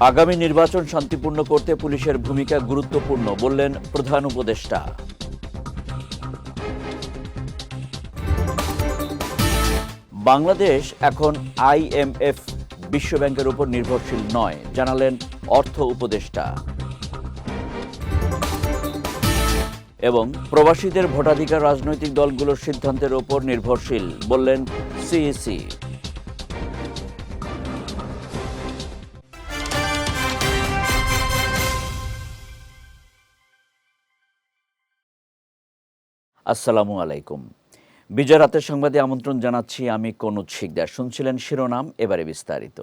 আগামী নির্বাচন শান্তিপূর্ণ করতে পুলিশের ভূমিকা গুরুত্বপূর্ণ, বললেন প্রধান উপদেষ্টা। বাংলাদেশ এখন আইএমএফ বিশ্বব্যাংকের উপর নির্ভরশীল নয়, জানালেন অর্থ উপদেষ্টা। এবং প্রবাসীদের ভোটাধিকার রাজনৈতিক দলগুলোর সিদ্ধান্তের ওপর নির্ভরশীল, বললেন সিইসি আসসালামু আলাইকুম। বিজয় রাতের সংবাদে আমন্ত্রণ জানাচ্ছি আমি কনুজ শিকদার। শুনছিলেন শিরোনাম, এবারে বিস্তারিত।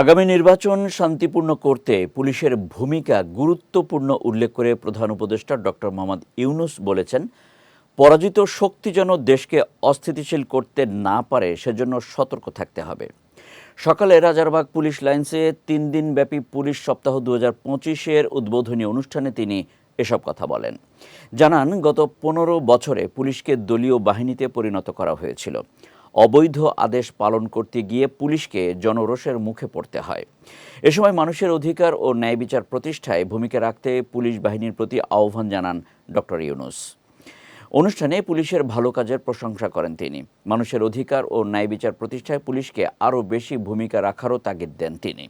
আগামী নির্বাচন শান্তিপূর্ণ করতে পুলিশের ভূমিকা গুরুত্বপূর্ণ উল্লেখ করে প্রধান উপদেষ্টা ডক্টর মোহাম্মদ ইউনুস বলেছেন, পরাজিত শক্তি যেন দেশকে অস্থিতিশীল করতে না পারে, সেজন্য সতর্ক থাকতে হবে। সকালে রাজারবাগ পুলিশ লাইন্সে তিন দিনব্যাপী পুলিশ সপ্তাহ দু হাজার পঁচিশের উদ্বোধনী অনুষ্ঠানে তিনি এসব কথা বলেন। জানান, গত পনেরো বছরে পুলিশকে দলীয় বাহিনীতে পরিণত করা হয়েছিল। অবৈধ আদেশ পালন করতে গিয়ে পুলিশকে জনরোষের মুখে পড়তে হয়। এ সময় মানুষের অধিকার ও ন্যায় বিচার প্রতিষ্ঠায় ভূমিকা রাখতে পুলিশ বাহিনীর প্রতি আহ্বান জানান ডক্টর ইউনুস। অনুষ্ঠানে পুলিশের ভালো কাজের প্রশংসা করেন তিনি। মানুষের অধিকার ও ন্যায় বিচার প্রতিষ্ঠায় পুলিশকে আরও বেশি ভূমিকা রাখারও তাগিদ দেন তিনি।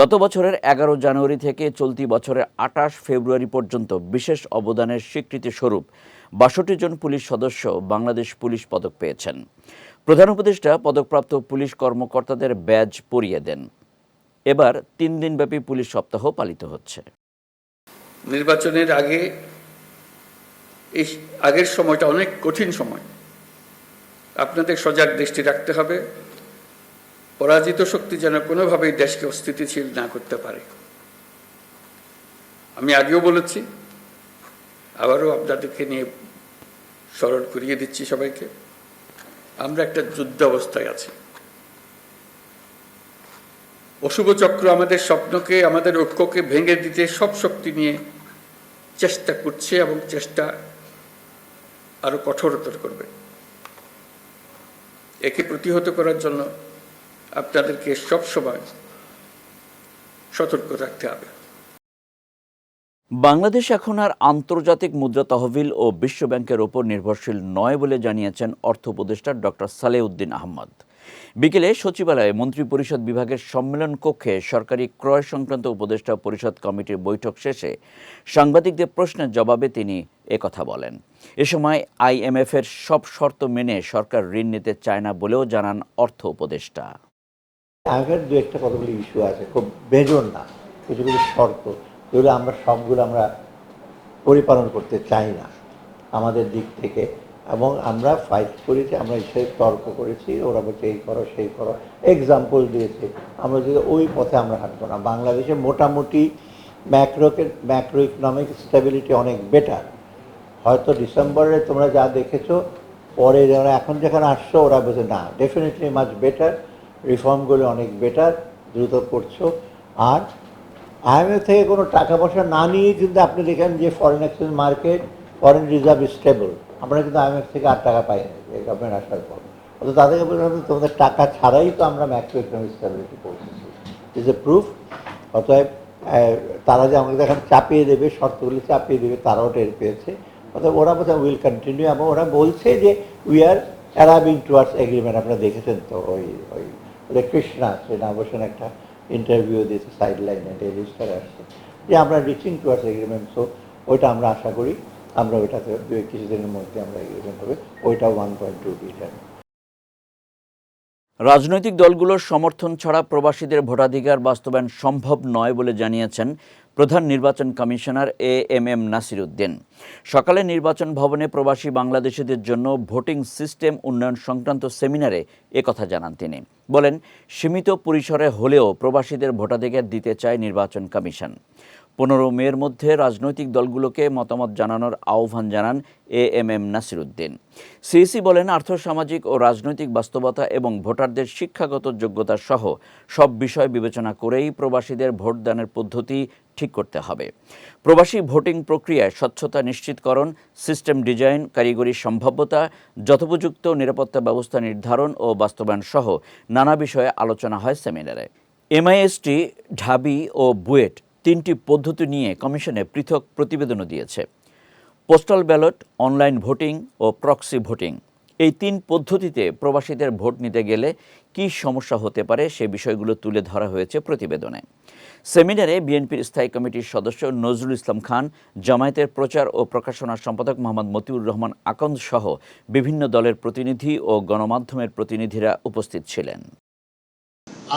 গত বছরের এগারো জানুয়ারি থেকে চলতি বছরের আটাশ ফেব্রুয়ারি পর্যন্ত বিশেষ অবদানের স্বীকৃতি স্বরূপ বাষট্টি জন পুলিশ সদস্য বাংলাদেশ পুলিশ পদক পেয়েছেন। প্রধান উপদেষ্টা পদকপ্রাপ্ত পুলিশ কর্মকর্তাদের ব্যাজ পরিয়ে দেন। এবার তিন দিনব্যাপী পুলিশ সপ্তাহ পালিত হচ্ছে। নির্বাচনের আগে এই আগের সময়টা অনেক কঠিন সময়। আপনাদের সজাগ দৃষ্টি রাখতে হবে। পরাজিত শক্তি যেন কোনোভাবেই দেশকে অস্থিতিশীল না করতে পারে। আমি আগেও বলেছি, আবারও আপনাদেরকে নিয়ে স্মরণ করিয়ে দিচ্ছি সবাইকে, আমরা একটা যুদ্ধ অবস্থায় আছি। অশুভ চক্র আমাদের স্বপ্নকে, আমাদের ঐক্যকে ভেঙে দিতে সব শক্তি নিয়ে চেষ্টা করছে এবং চেষ্টা আরও কঠোরতর করবেন একে প্রতিহত করার জন্য আপনাদেরকে সবসময় সতর্ক থাকতে হবে। বাংলাদেশ এখন আর আন্তর্জাতিক মুদ্রা তহবিল ও বিশ্ব ব্যাংকের ওপর নির্ভরশীল নয় বলে জানিয়েছেন অর্থ উপদেষ্টা ডক্টর সালেউদ্দিন আহমদ। বিকেলে সচিবালয়ে মন্ত্রী পরিষদ বিভাগের সম্মেলন কক্ষে সরকারি ক্রয় সংক্রান্ত উপদেষ্টা পরিষদ কমিটির বৈঠক শেষে সাংবাদিকদের প্রশ্নের জবাবে তিনি একথা বলেন। এ সময় আইএমএফের সব শর্ত মেনে সরকার ঋণ নিতে চায় না বলেও জানান অর্থ উপদেষ্টা। আগের দু একটা কতগুলি ইস্যু আছে, খুব বেজন না। কিছু কিছু শর্ত, যেগুলো আমরা সবগুলো আমরা পরিপালন করতে চাই না। আমাদের দিক থেকে এবং আমরা ফাইট করেছি, আমরা সে তর্ক করেছি, ওরা বলছে এই করো, সেই করো। এক্সাম্পল দিয়েছে। আমরা যদি ওই পথে আমরা হাঁটবো না। বাংলাদেশে মোটামুটি ম্যাক্রোকে ম্যাক্রো ইকোনমিক স্টেবিলিটি অনেক বেটার হয়তো ডিসেম্বরে তোমরা যা দেখেছ, পরে যারা এখন যেখানে আসছো, ওরা বলছে, না ডেফিনেটলি মাছ বেটার রিফর্মগুলো অনেক বেটার দ্রুত করছ। আর আইএমএফ থেকে কোনো টাকা পয়সা না নিয়ে কিন্তু আপনি দেখেন যে foreign exchange market foreign reserve stable আমরা কিন্তু আইএমএফ থেকে আর টাকা পাই এই গভর্নমেন্ট আসার পর। অত তাদেরকে বললাম তোমাদের টাকা ছাড়াই তো আমরা ম্যাক্রো ইকোনমিক স্টেবিলিটি পৌঁছেছি ইজ এ প্রুফ অতএব তারা যে আমাদের এখন চাপিয়ে দেবে, শর্তগুলি চাপিয়ে দেবে, তারাও টের পেয়েছে। অর্থাৎ ওরা বোধহয় উইল কন্টিনিউ এবং ওরা বলছে যে we are arriving towards agreement আপনারা দেখেছেন তো, ওই ওই কৃষ্ণা শ্রীনা বসেন একটা ইন্টারভিউ দিয়েছে সাইড লাইনে রেজিস্টার আসছে। যে আমরা রিচিং টুয়ার্ডস এগ্রিমেন্ট সো ওইটা আমরা আশা করি। আমরা ওইটাতে কিছুদিনের মধ্যে আমরা এগ্রিমেন্ট হবে। ওইটা ওয়ান পয়েন্ট টু বিলিয়ন রাজনৈতিক দলগুলোর সমর্থন ছাড়া প্রবাসীদের ভোটাধিকার বাস্তবায়ন সম্ভব নয় বলে জানিয়েছেন প্রধান নির্বাচন commissioner A M M Nasir Uddin সকালে নির্বাচন ভবনে প্রবাসী বাংলাদেশিদের জন্য ভোটিং সিস্টেম উন্নয়ন সংক্রান্ত সেমিনারে একথা জানান তিনি। বলেন, সীমিত পরিসরে হলেও প্রবাসীদের ভোটাধিকার দিতে চায় নির্বাচন কমিশন। পনেরো মের মধ্যে রাজনৈতিক দলগুলোকে মতামত জানানোর আহ্বান জানান A M M Nasiruddin. CEC বলেন, আর্থসামাজিক ও রাজনৈতিক বাস্তবতা এবং ভোটারদের শিক্ষাগত যোগ্যতা সহ সব বিষয় বিবেচনা করেই প্রবাসীদের ভোটদানের পদ্ধতি ঠিক করতে হবে। প্রবাসী ভোটিং প্রক্রিয়ায় স্বচ্ছতা নিশ্চিতকরণ, সিস্টেম ডিজাইন, কারিগরি সম্ভাব্যতা, যথোপযুক্ত নিরাপত্তা ব্যবস্থা নির্ধারণ ও বাস্তবায়ন সহ নানা বিষয়ে আলোচনা হয় সেমিনারে। এমআইএসটি, ঢাবি ও বুয়েট তিনটি পদ্ধতি নিয়ে কমিশনে পৃথক প্রতিবেদনও দিয়েছে। পোস্টাল ব্যালট, অনলাইন ভোটিং ও প্রক্সি ভোটিং। এই তিন পদ্ধতিতে প্রবাসীদের ভোট নিতে গেলে কী সমস্যা হতে পারে সে বিষয়গুলো তুলে ধরা হয়েছে প্রতিবেদনে। সেমিনারে বিএনপির স্থায়ী কমিটির সদস্য নজরুল ইসলাম খান, জামায়াতের প্রচার ও প্রকাশনা সম্পাদক মোহাম্মদ মতিউর রহমান আকন্দ সহ বিভিন্ন দলের প্রতিনিধি ও গণমাধ্যমের প্রতিনিধিরা উপস্থিত ছিলেন।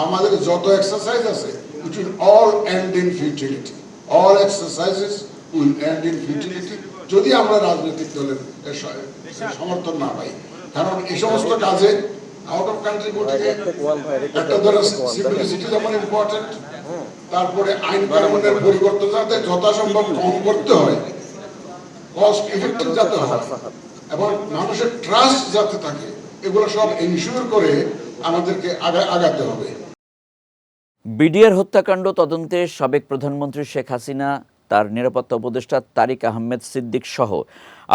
আমাদের যত এক্সারসাইজ আছে it will all end in futility all exercises will end in futility যদি আমরা রাজনৈতিক দলের সমর্থন না পাই। কারণ এই সমস্ত কাজে আউট অফ কান্ট্রি ভোটিংয়ে একটা ধরো সিম্পলিসিটি যেমন ইম্পর্টেন্ট তারপরে আইন কানুনের পরিবর্তন যাতে যথাসম্ভব কম করতে হয় কস্ট ইফেক্টিভ যাতে হয়, এবং মানুষের ট্রাস্ট যাতে থাকে, এগুলো সব এনশিওর করে আমাদেরকে আগাতে হবে। বিডিআর হত্যাকাণ্ড তদন্তে সাবেক প্রধানমন্ত্রী শেখ হাসিনা, তার নিরাপত্তা উপদেষ্টা তারিক আহমেদ সিদ্দিক সহ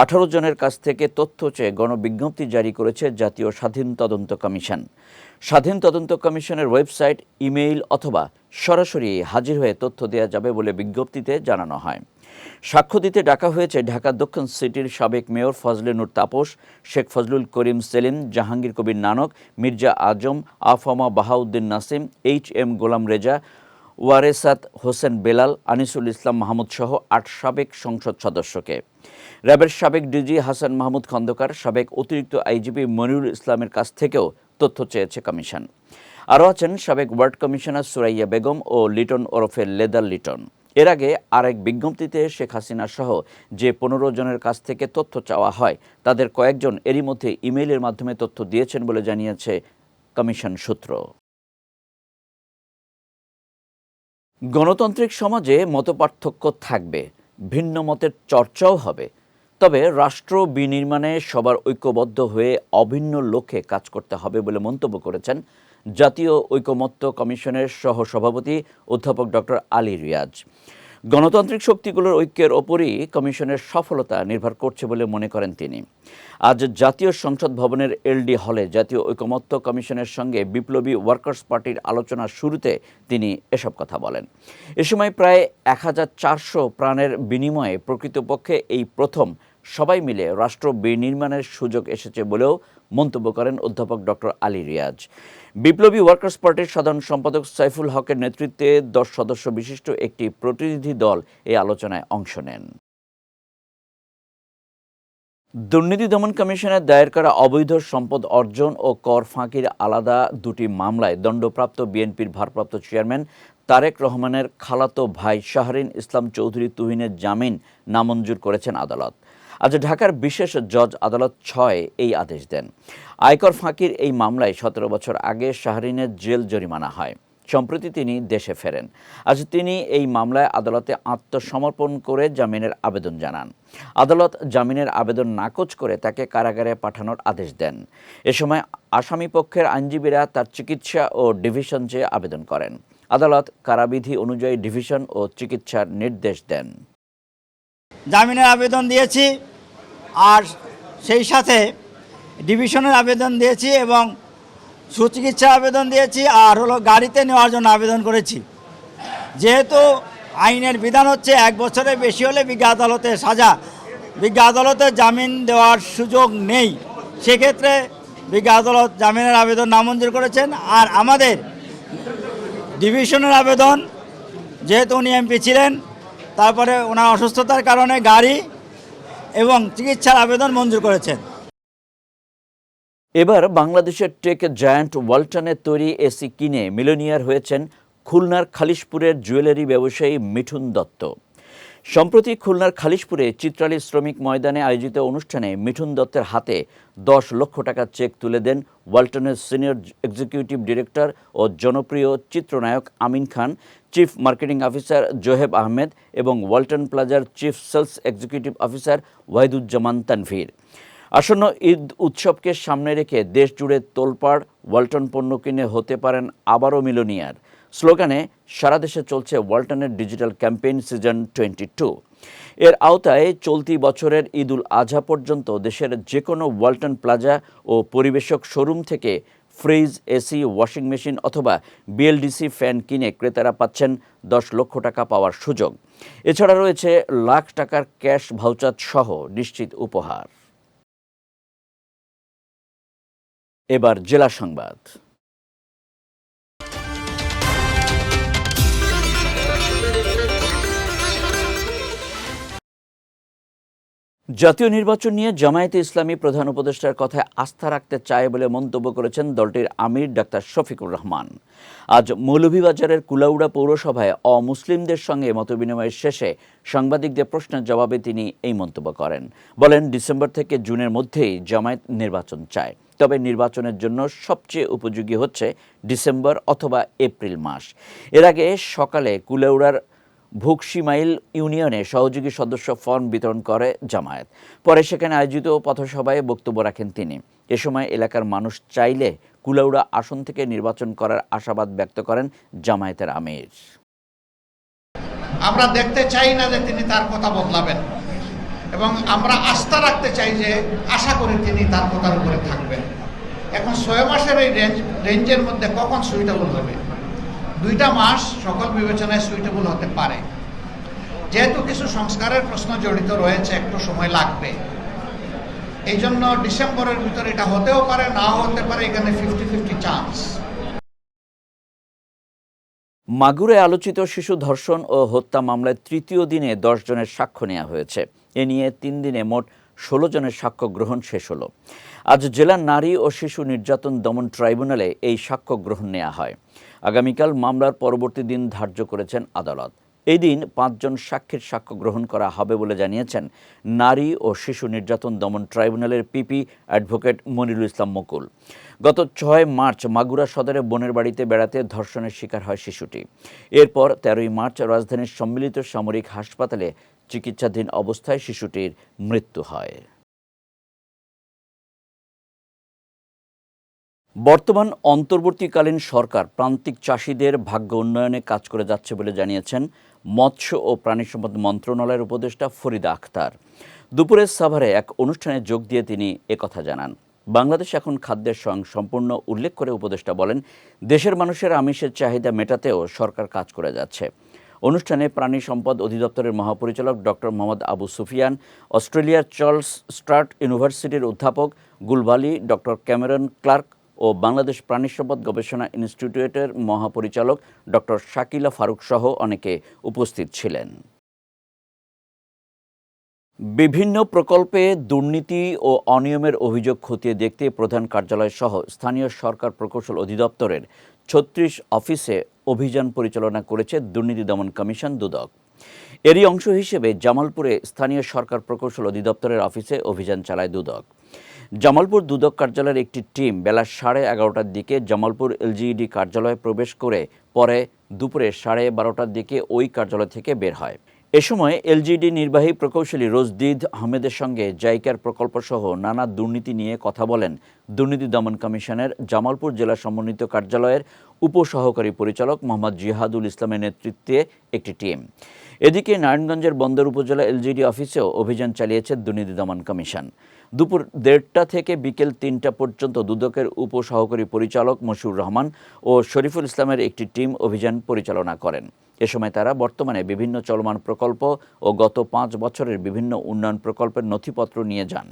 আঠারো জনের কাছ থেকে তথ্য চেয়ে গণবিজ্ঞপ্তি জারি করেছে জাতীয় স্বাধীন তদন্ত কমিশন। স্বাধীন তদন্ত কমিশনের ওয়েবসাইট, ইমেইল অথবা সরাসরি হাজির হয়ে তথ্য দেওয়া যাবে বলে বিজ্ঞপ্তিতে জানানো হয়। সাক্ষ্য দিতে ডাকা হয়েছে ঢাকা দক্ষিণ সিটির সাবেক mayor Fazle Noor Taposh, Sheikh Fazlul Karim Selim, Jahangir Kabir Nanak, Mirza Azam, AFM Bahauddin Nasim, H M Golam Reza, Waresat Hossain Belal, Anisul Islam Mahmud সহ আট সাবেক সংসদ সদস্যকে। র্যাবের সাবেক ডিজি হাসান মাহমুদ খন্দকার, সাবেক অতিরিক্ত আইজিপি মনিরুল ইসলামের কাছ থেকেও তথ্য চেয়েছে কমিশন। আরও আছেন সাবেক ওয়ার্ড কমিশনার সুরাইয়া বেগম ও লিটন ওরফে লেদার লিটন। এর আগে আরেক বিজ্ঞপ্তিতে শেখ হাসিনা সহ যে পনেরো জনের কাছ থেকে তথ্য চাওয়া হয়, তাদের কয়েকজন এরই মধ্যে ইমেইলের মাধ্যমে তথ্য দিয়েছেন বলে জানিয়েছে কমিশন সূত্র। গণতান্ত্রিক সমাজে মতপার্থক্য থাকবে, ভিন্ন মতের চর্চাও হবে। তবে রাষ্ট্র বিনির্মাণে সবার ঐক্যবদ্ধ হয়ে অভিন্ন লক্ষ্যে কাজ করতে হবে বলে মন্তব্য করেছেন জাতীয় ঐকমত্য কমিশনের সহসভাপতি অধ্যাপক ডক্টর আলী রিয়াজ। গণতান্ত্রিক শক্তিগুলোর ঐক্যের ওপরই কমিশনের সফলতা নির্ভর করছে বলে মনে করেন তিনি। আজ জাতীয় সংসদ ভবনের এলডি হলে জাতীয় ঐকমত্য কমিশনের সঙ্গে বিপ্লবী ওয়ার্কার্স পার্টির আলোচনার শুরুতে তিনি এসব কথা বলেন। এ সময় প্রায় এক হাজার চারশো প্রাণের বিনিময়ে প্রকৃতপক্ষে এই প্রথম সবাই মিলে রাষ্ট্র বিনির্মাণের সুযোগ এসেছে বলেও মন্তব্য করেন অধ্যাপক ডক্টর আলী রিয়াজ। বিপ্লবী ওয়ার্কার্স পার্টির সাধারণ সম্পাদক সাইফুল হকের নেতৃত্বে দশ সদস্য বিশিষ্ট একটি প্রতিনিধি দল এই আলোচনায় অংশ নেন। দুর্নীতি দমন কমিশনের দায়ের করা অবৈধ সম্পদ অর্জন ও কর ফাঁকির আলাদা দুটি মামলায় দণ্ডপ্রাপ্ত বিএনপির ভারপ্রাপ্ত চেয়ারম্যান তারেক রহমানের খালাতো ভাই শাহরিন ইসলাম চৌধুরী তুহিনের জামিন নামঞ্জুর করেছেন আদালত। আজ ঢাকার বিশেষ জজ আদালত ছয় এই আদেশ দেন। আয়কর ফাঁকির এই মামলায় সতেরো বছর আগে শাহরিনের জেল জরিমানা হয়। সম্প্রতি তিনি দেশে ফেরেন। আজ তিনি এই মামলায় আদালতে আত্মসমর্পণ করে জামিনের আবেদন জানান। আদালত জামিনের আবেদন নাকচ করে তাকে কারাগারে পাঠানোর আদেশ দেন। এ সময় আসামি পক্ষের আইনজীবীরা তার চিকিৎসা ও ডিভিশন চেয়ে আবেদন করেন। আদালত কারাবিধি অনুযায়ী ডিভিশন ও চিকিৎসার নির্দেশ দেন। জামিনের আবেদন দিয়েছি। আর সেই সাথে ডিভিশনের আবেদন দিয়েছি এবং সুচিকিৎসা আবেদন দিয়েছি আর হলো গাড়িতে নেওয়ার জন্য আবেদন করেছি। যেহেতু আইনের বিধান হচ্ছে এক বছরের বেশি হলে বিজ্ঞা আদালতে সাজা। বিজ্ঞা আদালতে জামিন দেওয়ার সুযোগ নেই। সেক্ষেত্রে বিজ্ঞা আদালত জামিনের আবেদন নামঞ্জুর করেছেন। আর আমাদের ডিভিশনের আবেদন, যেহেতু উনি এমপি ছিলেন, তারপরে ওনার অসুস্থতার কারণে গাড়ি এবং চিকিৎসার আবেদন মঞ্জুর করেছেন। এবার বাংলাদেশের টেক জায়ান্ট ওয়ালটনের তৈরি এসি কিনে মিলিয়নিয়ার হয়েছেন খুলনার খালিশপুরের জুয়েলারি ব্যবসায়ী মিঠুন দত্ত। সম্প্রতি খুলনার খালিশপুরে চিত্রালী শ্রমিক ময়দানে আয়োজিত অনুষ্ঠানে মিঠুন দত্তের হাতে দশ লক্ষ টাকার চেক তুলে দেন ওয়ালটনের সিনিয়র এক্সিকিউটিভ ডিরেক্টর ও জনপ্রিয় চিত্রনায়ক Amin Khan. Chief marketing officer Zoheb Ahmed এবং ওয়ালটন প্লাজার chief sales executive officer Wahiduzzaman Tanvir আসন্ন ঈদ উৎসবকে সামনে রেখে দেশ জুড়ে তোলপাড় ওয়ালটন পণ্য কিনে হতে পারেন আবারও মিলনিয়ার। স্লোগানে, সারা দেশে চলছে ওয়ালটনের digital campaign season twenty two এর আওতায় চলতি বছরের ঈদ উল আজহা পর্যন্ত দেশের যে কোনো ওয়ালটন প্লাজা ও পরিবেশক শোরুম থেকে ফ্রিজ, এসি, ওয়াশিং মেশিন অথবা বিএলডিসি ফ্যান কিনে ক্রেতারা পাচ্ছেন দশ লক্ষ টাকা পাওয়ার সুযোগ। এছাড়া রয়েছে লাখ টাকার ক্যাশ ভাউচার সহ নিশ্চিত উপহার। এবার জেলা সংবাদ। জাতীয় নির্বাচন নিয়ে জামায়াতে ইসলামী প্রধান উপদেষ্টার কথায় আস্থা রাখতে চায় বলে মন্তব্য করেছেন দলটির আমির ডাক্তার শফিকুর রহমান। আজ মৌলভীবাজারের কুলাউড়া পৌরসভায় অমুসলিমদের সঙ্গে মতবিনিময়ের শেষে সাংবাদিকদের প্রশ্নের জবাবে তিনি এই মন্তব্য করেন। বলেন, ডিসেম্বর থেকে জুনের মধ্যেই জামায়াত নির্বাচন চায়। তবে নির্বাচনের জন্য সবচেয়ে উপযোগী হচ্ছে ডিসেম্বর অথবা এপ্রিল মাস। এর আগে সকালে কুলাউড়ার ভুকসিমাইল ইউনিয়নে সহযোগী সদস্য ফর্ম বিতরণ করে জামায়াত। পরে সেখানে আয়োজিত পথসভায় বক্তব্য রাখেন তিনি। এ সময় এলাকার মানুষ চাইলে কুলাউড়া আসন থেকে নির্বাচন করার আশাবাদ ব্যক্ত করেন জামায়াতের আমির। আমরা দেখতে চাই না যে তিনি তার কথা বদলাবেন এবং আমরা আস্থা রাখতে চাই যে আশা করি তিনি তার কথার উপরে থাকবেন। এখন ছয় মাসের এই রেঞ্জ রেঞ্জের মধ্যে কখন সুইটেবল হবে? দুইটা মাস সকল বিবেচনায় সুইটেবল হতে পারে। যেহেতু কিছু সংস্কারের প্রশ্ন জড়িত রয়েছে, একটু সময় লাগবে। এই জন্য ডিসেম্বরের ভিতরে এটা হতেও পারে, নাও হতে পারে, এখানে ফিফটি ফিফটি চান্স মাগুরে আলোচিত শিশু ধর্ষণ ও হত্যা মামলায় তৃতীয় দিনে দশ জনের সাক্ষ্য নেওয়া হয়েছে। এ নিয়ে তিন দিনে মোট ষোলো জনের সাক্ষ্য গ্রহণ শেষ হলো। আজ জেলার নারী ও শিশু নির্যাতন দমন ট্রাইব্যুনালে এই সাক্ষ্য গ্রহণ নেওয়া হয়। আগামীকাল মামলার পরবর্তী দিন ধার্য করেছেন আদালত। এই দিন পাঁচজন সাক্ষীর সাক্ষ্য গ্রহণ করা হবে বলে জানিয়েছেন নারী ও শিশু নির্যাতন দমন ট্রাইব্যুনালের পিপি অ্যাডভোকেট মনিরুল ইসলাম মুকুল। গত ছয় মার্চ মাগুরা সদরে বোনের বাড়িতে বেড়াতে ধর্ষণের শিকার হয় শিশুটি। এরপর তেরোই মার্চ রাজধানীর সম্মিলিত সামরিক হাসপাতালে চিকিৎসাধীন অবস্থায় শিশুটির মৃত্যু হয়। বর্তমান অন্তর্বর্তীকালীন সরকার প্রান্তিক চাষিদের ভাগ্য উন্নয়নে কাজ করে যাচ্ছে বলে জানিয়েছেন মৎস্য ও প্রাণী সম্পদ মন্ত্রণালয়ের উপদেষ্টা ফরিদা আখতার। দুপুরের সাভারে এক অনুষ্ঠানে যোগ দিয়ে তিনি একথা জানান। বাংলাদেশ এখন খাদ্যের স্বয়ং সম্পূর্ণ উল্লেখ করে উপদেষ্টা বলেন, দেশের মানুষের আমিষের চাহিদা মেটাতেও সরকার কাজ করে যাচ্ছে। অনুষ্ঠানে প্রাণী সম্পদ অধিদপ্তরের মহাপরিচালক ডক্টর মোহাম্মদ আবু সুফিয়ান, অস্ট্রেলিয়ার চার্লস স্ট্রাট ইউনিভার্সিটির অধ্যাপক গুলবালি ডক্টর ক্যামেরন ক্লার্ক ও বাংলাদেশ প্রাণী সম্পদ গবেষণা ইনস্টিটিউটের মহাপরিচালক ডক্টর শাকিলা ফারুক সহ অনেকে উপস্থিত ছিলেন। বিভিন্ন প্রকল্পে দুর্নীতি ও অনিয়মের অভিযোগ খতিয়ে দেখতে প্রধান কার্যালয় সহ স্থানীয় সরকার প্রকৌশল অধিদপ্তরের ছত্রিশ অফিসে অভিযান পরিচালনা করেছে দুর্নীতি দমন কমিশন দুদক। এরই অংশ হিসেবে জামালপুরে স্থানীয় সরকার প্রকৌশল অধিদপ্তরের অফিসে অভিযান চালায় দুদক। জামালপুর দুদক কার্যালয়ের একটি টিম বেলা সাড়ে এগারোটার দিকে জামালপুর এলজিইডি কার্যালয়ে প্রবেশ করে পরে দুপুরে সাড়ে বারোটার দিকে ওই কার্যালয় থেকে বের হয়। এ সময় এলজিডি নির্বাহী প্রকৌশলী রোজদিদ আহমেদের সঙ্গে জাইকার প্রকল্প সহ নানা দুর্নীতি নিয়ে কথা বলেন দুর্নীতি দমন কমিশনের জামালপুর জেলা সমন্বিত কার্যালয়ের উপসহকারী পরিচালক মোহাম্মদ জিহাদুল ইসলামের নেতৃত্বে একটি টিম। এদিকে নারায়ণগঞ্জের বন্দর উপজেলা এলজিডি অফিসেও অভিযান চালিয়েছে দুর্নীতি দমন কমিশন। দুপুর দেড়টা থেকে বিকেল তিনটা পর্যন্ত দুদকের উপসহকারী পরিচালক মশিউর রহমান ও শরীফুল ইসলামের একটি টিম অভিযান পরিচালনা করেন। এ সময় তারা বর্তমানে বিভিন্ন চলমান প্রকল্প ও গত পাঁচ বছরের বিভিন্ন উন্নয়ন প্রকল্পের নথিপত্র নিয়ে যান।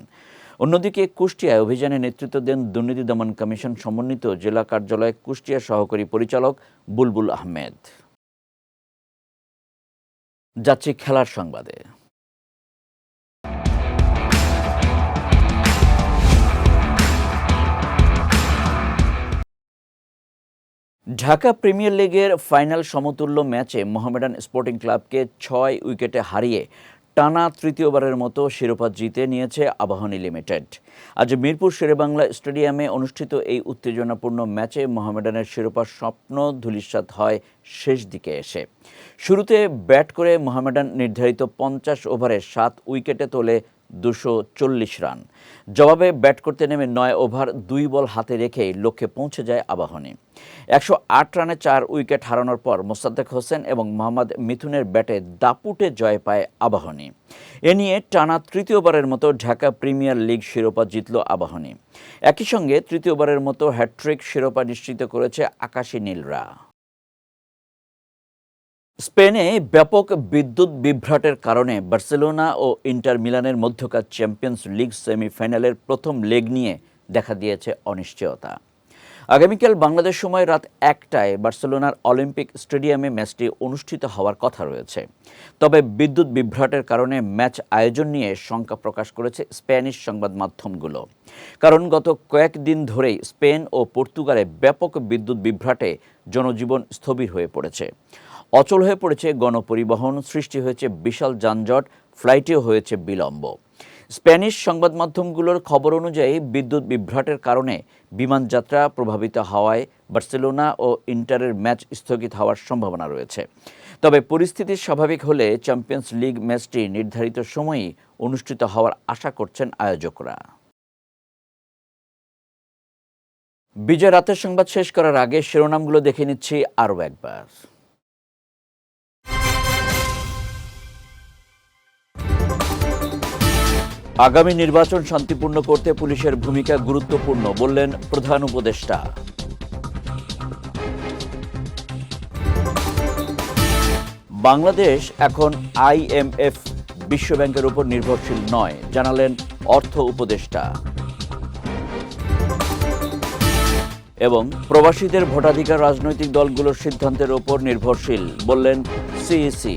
অন্যদিকে কুষ্টিয়ায় অভিযানে নেতৃত্ব দেন দুর্নীতি দমন কমিশন সমন্বিত জেলা কার্যালয়ে কুষ্টিয়া সহকারী পরিচালক বুলবুল আহমেদ। যাচ্ছি খেলার সংবাদে। ঢাকা প্রিমিয়ার লিগের ফাইনাল সমতুল্য ম্যাচে মোহামেডান স্পোর্টিং ক্লাবকে ছয় উইকেটে হারিয়ে টানা তৃতীয়বারের মতো শিরোপা জিতে নিয়েছে আবাহনী লিমিটেড। আজ মিরপুর শেরেবাংলা স্টেডিয়ামে অনুষ্ঠিত এই উত্তেজনাপূর্ণ ম্যাচে মোহামেডানের শিরোপার স্বপ্ন ধূলিসাৎ হয় শেষ দিকে এসে। শুরুতে ব্যাট করে মোহামেডান নির্ধারিত পঞ্চাশ ওভারে সাত উইকেটে তোলে দুশো চল্লিশ রান। জবাবে ব্যাট করতে নেমে নয় ওভার, দুই বল হাতে রেখেই লক্ষ্যে পৌঁছে যায় আবাহনী। একশো আট রানে চার উইকেট হারানোর পর মোসাদ্দেক হোসেন এবং মোহাম্মদ মিথুনের ব্যাটে দাপুটে জয় পায় আবাহনী। এ নিয়ে টানা তৃতীয়বারের মতো ঢাকা প্রিমিয়ার লিগ শিরোপা জিতল আবাহনী। একই সঙ্গে তৃতীয়বারের মতো হ্যাট্রিক শিরোপা নিশ্চিত করেছে আকাশী নীলরা। স্পেনে ব্যাপক বিদ্যুৎ বিভ্রাটের কারণে বার্সেলোনা ও ইন্টার মিলানের মধ্যকার চ্যাম্পিয়ন্স লিগ সেমিফাইনালের প্রথম লেগ নিয়ে দেখা দিয়েছে অনিশ্চয়তা। আগামীকাল বাংলাদেশ সময় রাত একটায় বার্সেলোনার অলিম্পিক স্টেডিয়ামে ম্যাচটি অনুষ্ঠিত হওয়ার কথা রয়েছে। তবে বিদ্যুৎ বিভ্রাটের কারণে ম্যাচ আয়োজন নিয়ে শঙ্কা প্রকাশ করেছে স্প্যানিশ সংবাদ মাধ্যমগুলো। কারণ গত কয়েকদিন ধরেই স্পেন ও পর্তুগালে ব্যাপক বিদ্যুৎ বিভ্রাটে জনজীবন স্থবির হয়ে পড়েছে। অচল হয়ে পড়েছে গণপরিবহন, সৃষ্টি হয়েছে বিশাল যানজট, ফ্লাইটেও হয়েছে বিলম্ব। স্প্যানিশ সংবাদ মাধ্যমগুলোর খবর অনুযায়ী বিদ্যুৎ বিভ্রাটের কারণে বিমানযাত্রা প্রভাবিত হওয়ায় বার্সেলোনা ও ইন্টারের ম্যাচ স্থগিত হওয়ার সম্ভাবনা রয়েছে। তবে পরিস্থিতি স্বাভাবিক হলে চ্যাম্পিয়ন্স লিগ ম্যাচটি নির্ধারিত সময়েই অনুষ্ঠিত হওয়ার আশা করছেন আয়োজকরা। বিজয় রাতের সংবাদ শেষ করার আগে শিরোনামগুলো দেখে নিচ্ছি আরও একবার। আগামী নির্বাচন শান্তিপূর্ণ করতে পুলিশের ভূমিকা গুরুত্বপূর্ণ, বললেন প্রধান উপদেষ্টা। বাংলাদেশ এখন আইএমএফ বিশ্বব্যাংকের উপর নির্ভরশীল নয়, জানালেন অর্থ উপদেষ্টা। এবং প্রবাসীদের ভোটাধিকার রাজনৈতিক দলগুলোর সিদ্ধান্তের ওপর নির্ভরশীল, বললেন সিইসি